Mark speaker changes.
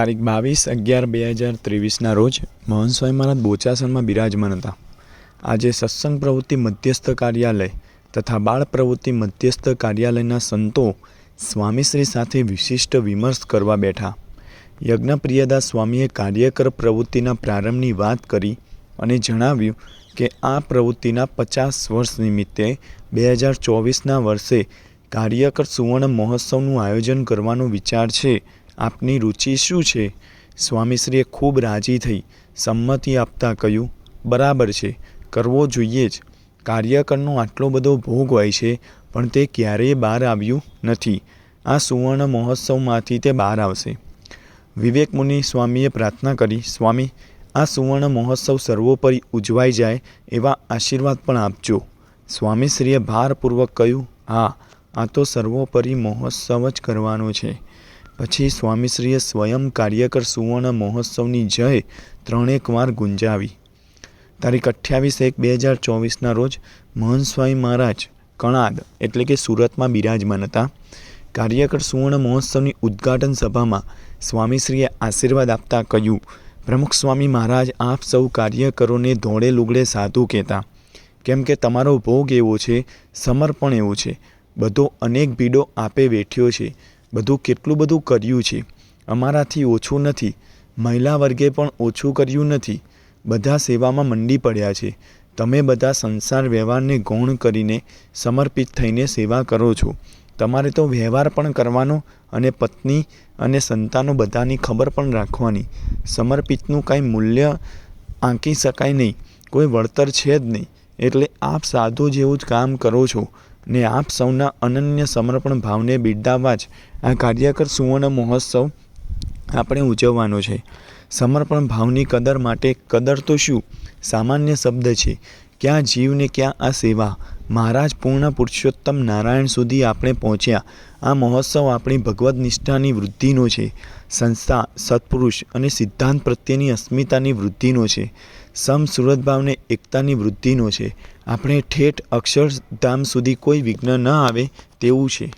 Speaker 1: તારીખ બાવીસ, અગિયાર, બે હજાર ત્રેવીસના રોજ મહંત સ્વામી મહારાજ બોચાસનમાં બિરાજમાન હતા. આજે સત્સંગ પ્રવૃત્તિ મધ્યસ્થ કાર્યાલય તથા બાળ પ્રવૃત્તિ મધ્યસ્થ કાર્યાલયના સંતો સ્વામીશ્રી સાથે વિશિષ્ટ વિમર્શ કરવા બેઠા. યજ્ઞપ્રિયદાસ સ્વામીએ કાર્યકર પ્રવૃત્તિના પ્રારંભની વાત કરી અને જણાવ્યું કે આ પ્રવૃત્તિના પચાસ વર્ષ નિમિત્તે બે હજાર ચોવીસના વર્ષે કાર્યકર સુવર્ણ મહોત્સવનું આયોજન કરવાનો વિચાર છે. આપની રુચિ શું છે? સ્વામીશ્રીએ ખૂબ રાજી થઈ સંમતિ આપતા કહ્યું, બરાબર છે, કરવો જોઈએ જ. કાર્યકરનો આટલો બધો ભોગ હોય છે, પણ તે ક્યારેય બહાર આવ્યું નથી. આ સુવર્ણ મહોત્સવમાંથી તે બહાર આવશે. વિવેક મુનિ સ્વામીએ પ્રાર્થના કરી, સ્વામી, આ સુવર્ણ મહોત્સવ સર્વોપરી ઉજવાઈ જાય એવા આશીર્વાદ પણ આપજો. સ્વામીશ્રીએ ભારપૂર્વક કહ્યું, હા, આ તો સર્વોપરી મહોત્સવ જ કરવાનો છે. પછી સ્વામીશ્રીએ સ્વયં કાર્યકર સુવર્ણ મહોત્સવની જય ત્રણેક વાર ગુંજાવી. તારીખ અઠ્યાવીસ એક બે હજાર ચોવીસના રોજ મહંત સ્વામી મહારાજ કણાદ એટલે કે સુરતમાં બિરાજમાન હતા. કાર્યકર સુવર્ણ મહોત્સવની ઉદ્ઘાટન સભામાં સ્વામીશ્રીએ આશીર્વાદ આપતા કહ્યું, પ્રમુખ સ્વામી મહારાજ, આપ સૌ કાર્યકરોને ધોળે લુગડે સાધુ કહેતા. કેમ કે તમારો ભોગ એવો છે, સમર્પણ એવું છે. બધો અનેક ભીડો આપે વેઠ્યો છે. બધું કેટલું બધું કર્યું છે. અમારાથી ઓછું નથી. મહિલા વર્ગે પણ ઓછું કર્યું નથી. બધા સેવામાં મંડી પડ્યા છે. તમે બધા સંસાર વ્યવહારને ગૌણ કરીને સમર્પિત થઈને સેવા કરો છો. તમારે તો વ્યવહાર પણ કરવાનો અને પત્ની અને સંતાનો બધાની ખબર પણ રાખવાની. સમર્પિતનું કાંઈ મૂલ્ય આંકી શકાય નહીં. કોઈ વળતર છે જ નહીં. એટલે આપ સાધુ જેવું જ કામ કરો છો. ને આપ સૌના અનન્ય સમર્પણ ભાવને બિરદાવવા જ આ કાર્યકર સુવર્ણ મહોત્સવ આપણે ઉજવવાનો છે. સમર્પણ ભાવની કદર માટે કદર તો શું? સામાન્ય શબ્દ છે. ક્યાં જીવને ક્યાં આ સેવા? મહારાજ પૂર્ણ પુરુષોત્તમ નારાયણ સુધી આપણે પહોંચ્યા. આ મહોત્સવ આપણી ભગવદ્ નિષ્ઠાની વૃદ્ધિનો છે. સંસ્થા, સત્પુરુષ અને સિદ્ધાંત પ્રત્યેની અસ્મિતાની વૃદ્ધિનો છે. સમ સુરતભાવને એકતાની વૃદ્ધિનો છે. આપણે ઠેઠ અક્ષરધામ સુધી કોઈ વિઘ્ન ન આવે તેવું છે.